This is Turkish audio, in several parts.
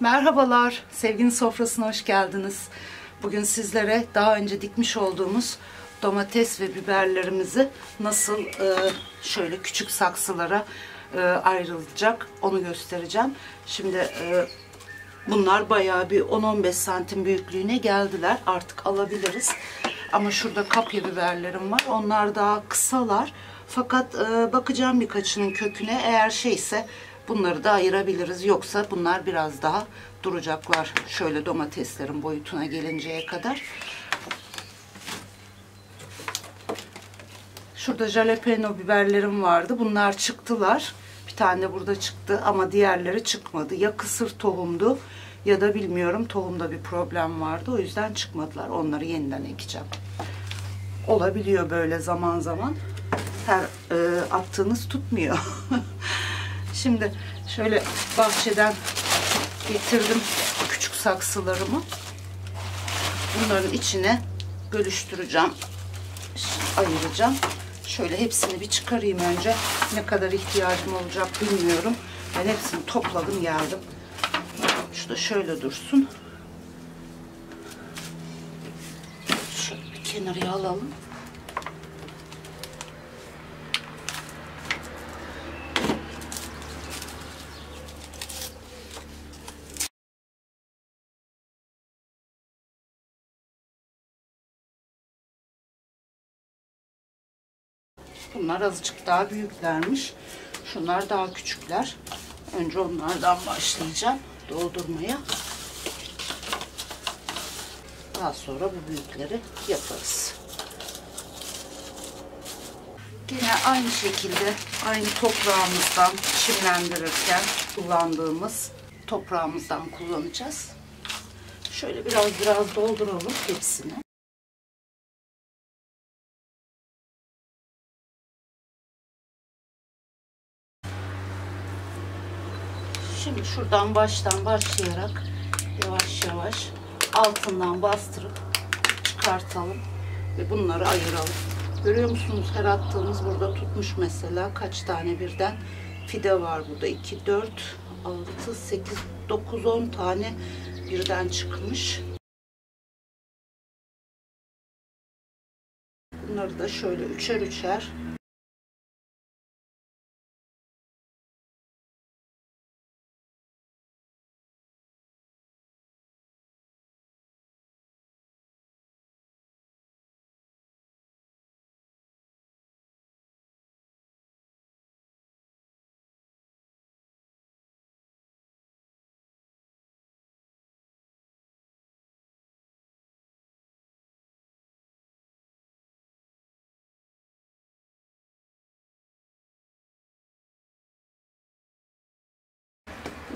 Merhabalar, sevginin sofrasına hoş geldiniz. Bugün sizlere daha önce dikmiş olduğumuz domates ve biberlerimizi nasıl e, şöyle küçük saksılara e, ayrılacak onu göstereceğim. Şimdi e, bunlar bayağı bir 10-15 santim büyüklüğüne geldiler. Artık alabiliriz. Ama şurada kapya biberlerim var. Onlar daha kısalar. Fakat e, bakacağım birkaçının köküne. Eğer şeyse bunları da ayırabiliriz. Yoksa bunlar biraz daha duracaklar. Şöyle domateslerin boyutuna gelinceye kadar. Şurada jalapeno biberlerim vardı. Bunlar çıktılar. Bir tane burada çıktı ama diğerleri çıkmadı. Ya kısır tohumdu ya da bilmiyorum tohumda bir problem vardı. O yüzden çıkmadılar. Onları yeniden ekeceğim. Olabiliyor böyle zaman zaman. Her e, attığınız tutmuyor. Şimdi şöyle bahçeden getirdim küçük saksılarımı. Bunların içine bölüştüreceğim. Ayıracağım. Şöyle hepsini bir çıkarayım önce. Ne kadar ihtiyacım olacak bilmiyorum. Ben hepsini topladım geldim. Şu da şöyle dursun. Şöyle bir kenarıya alalım. Bunlar azıcık daha büyüklermiş. Şunlar daha küçükler. Önce onlardan başlayacağım doldurmaya. Daha sonra bu büyükleri yaparız. Yine aynı şekilde aynı toprağımızdan çimlendirirken kullandığımız toprağımızdan kullanacağız. Şöyle biraz biraz dolduralım hepsini. Şimdi şuradan baştan başlayarak yavaş yavaş altından bastırıp çıkartalım ve bunları ayıralım. Görüyor musunuz her attığımız burada tutmuş mesela kaç tane birden fide var burada 2 4 6 8 9 10 tane birden çıkmış. Bunları da şöyle üçer üçer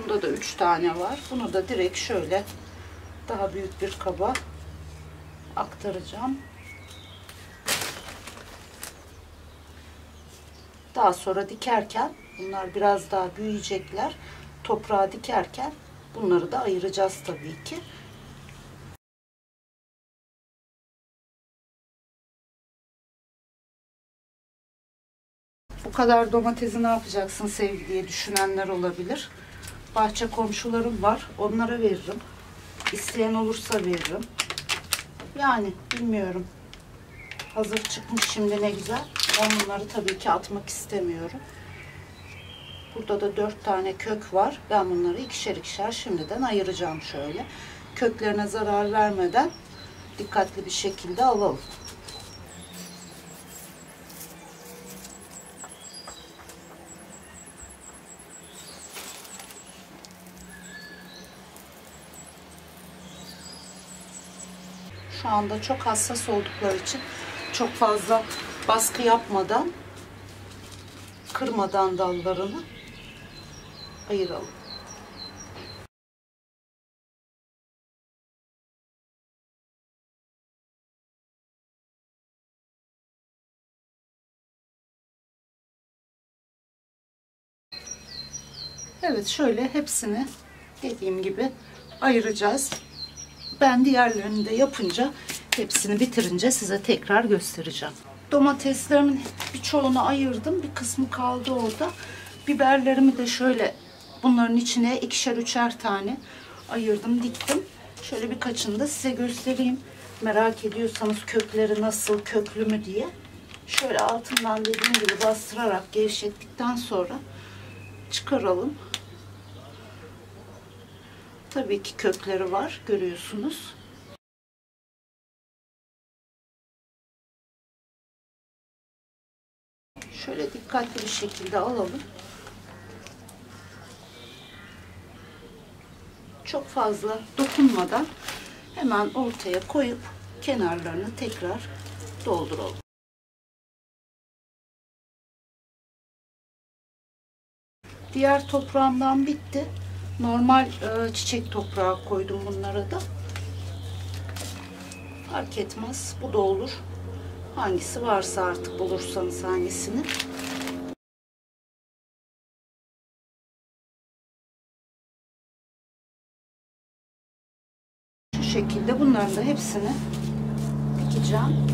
Bunda da 3 tane var. Bunu da direkt şöyle daha büyük bir kaba aktaracağım. Daha sonra dikerken bunlar biraz daha büyüyecekler. Toprağa dikerken bunları da ayıracağız tabii ki. Bu kadar domatesi ne yapacaksın sevgi diye düşünenler olabilir bahçe komşularım var. Onlara veririm. İsteyen olursa veririm. Yani bilmiyorum. Hazır çıkmış şimdi ne güzel. Ben bunları tabii ki atmak istemiyorum. Burada da dört tane kök var. Ben bunları ikişer ikişer şimdiden ayıracağım şöyle. Köklerine zarar vermeden dikkatli bir şekilde alalım. Şu anda çok hassas oldukları için çok fazla baskı yapmadan kırmadan dallarını ayıralım. Evet şöyle hepsini dediğim gibi ayıracağız. Ben diğerlerini de yapınca hepsini bitirince size tekrar göstereceğim. Domateslerimin birçoğunu ayırdım. Bir kısmı kaldı orada. Biberlerimi de şöyle bunların içine ikişer üçer tane ayırdım, diktim. Şöyle birkaçını da size göstereyim. Merak ediyorsanız kökleri nasıl, köklü mü diye. Şöyle altından dediğim gibi bastırarak gevşettikten sonra çıkaralım. Tabii ki kökleri var görüyorsunuz. Şöyle dikkatli bir şekilde alalım. Çok fazla dokunmadan hemen ortaya koyup kenarlarını tekrar dolduralım. Diğer toprağımdan bitti. Normal e, çiçek toprağı koydum bunlara da. Fark etmez. Bu da olur. Hangisi varsa artık bulursanız hangisini. Şu şekilde bunların da hepsini dikeceğim.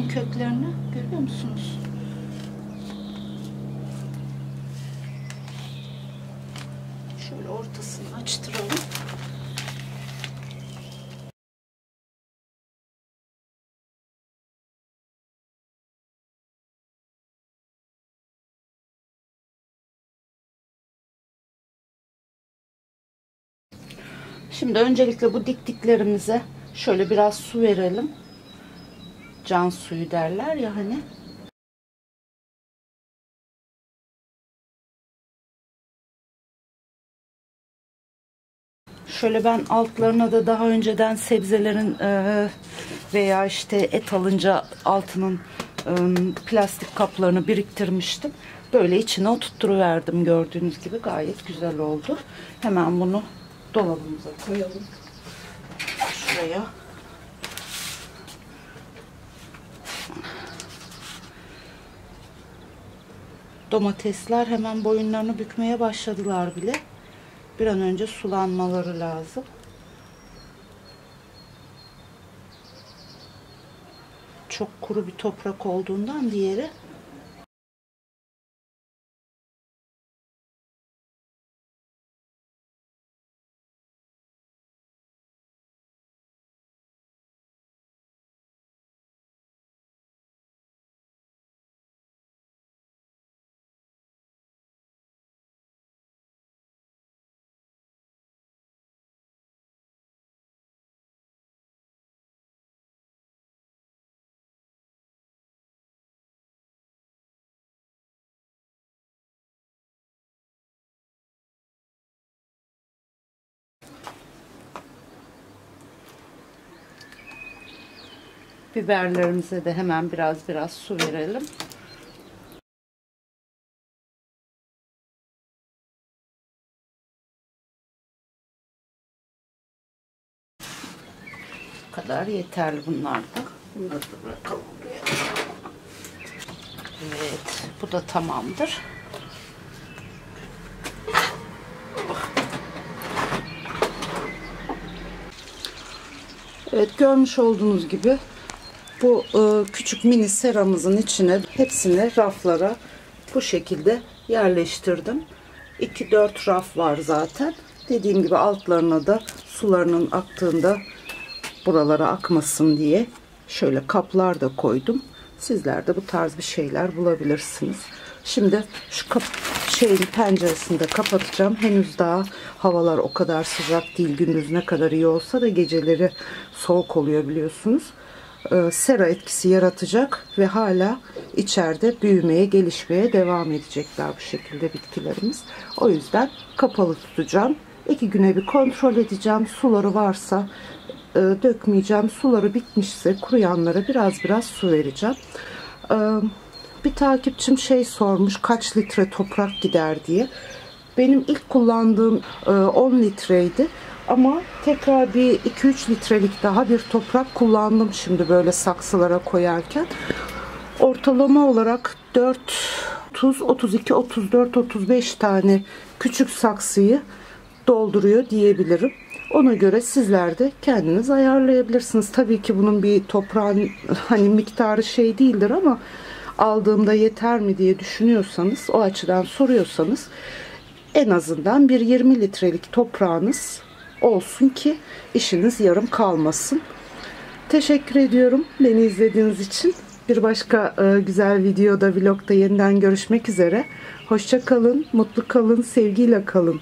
Bakın köklerini görüyor musunuz? Şöyle ortasını açtıralım. Şimdi öncelikle bu diktiklerimize şöyle biraz su verelim. Can suyu derler ya hani. Şöyle ben altlarına da daha önceden sebzelerin e, veya işte et alınca altının e, plastik kaplarını biriktirmiştim. Böyle içine oturtturuverdim gördüğünüz gibi gayet güzel oldu. Hemen bunu dolabımıza koyalım. Şuraya. Domatesler hemen boyunlarını bükmeye başladılar bile. Bir an önce sulanmaları lazım. Çok kuru bir toprak olduğundan diğeri Biberlerimize de hemen biraz biraz su verelim. Bu kadar yeterli bunlar da. Evet, bu da tamamdır. Evet, görmüş olduğunuz gibi bu e, küçük mini seramızın içine hepsini raflara bu şekilde yerleştirdim. 2-4 raf var zaten. Dediğim gibi altlarına da sularının aktığında buralara akmasın diye şöyle kaplar da koydum. Sizler de bu tarz bir şeyler bulabilirsiniz. Şimdi şu şeyin penceresini de kapatacağım. Henüz daha havalar o kadar sıcak değil. Gündüz ne kadar iyi olsa da geceleri soğuk oluyor biliyorsunuz. E, sera etkisi yaratacak ve hala içeride büyümeye, gelişmeye devam edecekler bu şekilde bitkilerimiz. O yüzden kapalı tutacağım. İki güne bir kontrol edeceğim. Suları varsa e, dökmeyeceğim. Suları bitmişse kuruyanlara biraz biraz su vereceğim. E, bir takipçim şey sormuş kaç litre toprak gider diye. Benim ilk kullandığım 10 litreydi. Ama tekrar bir 2-3 litrelik daha bir toprak kullandım şimdi böyle saksılara koyarken. Ortalama olarak 4, 30, 32, 34, 35 tane küçük saksıyı dolduruyor diyebilirim. Ona göre sizler de kendiniz ayarlayabilirsiniz. Tabii ki bunun bir toprağın hani miktarı şey değildir ama aldığımda yeter mi diye düşünüyorsanız, o açıdan soruyorsanız en azından bir 20 litrelik toprağınız olsun ki işiniz yarım kalmasın. Teşekkür ediyorum beni izlediğiniz için. Bir başka e, güzel videoda, vlogda yeniden görüşmek üzere. Hoşça kalın, mutlu kalın, sevgiyle kalın.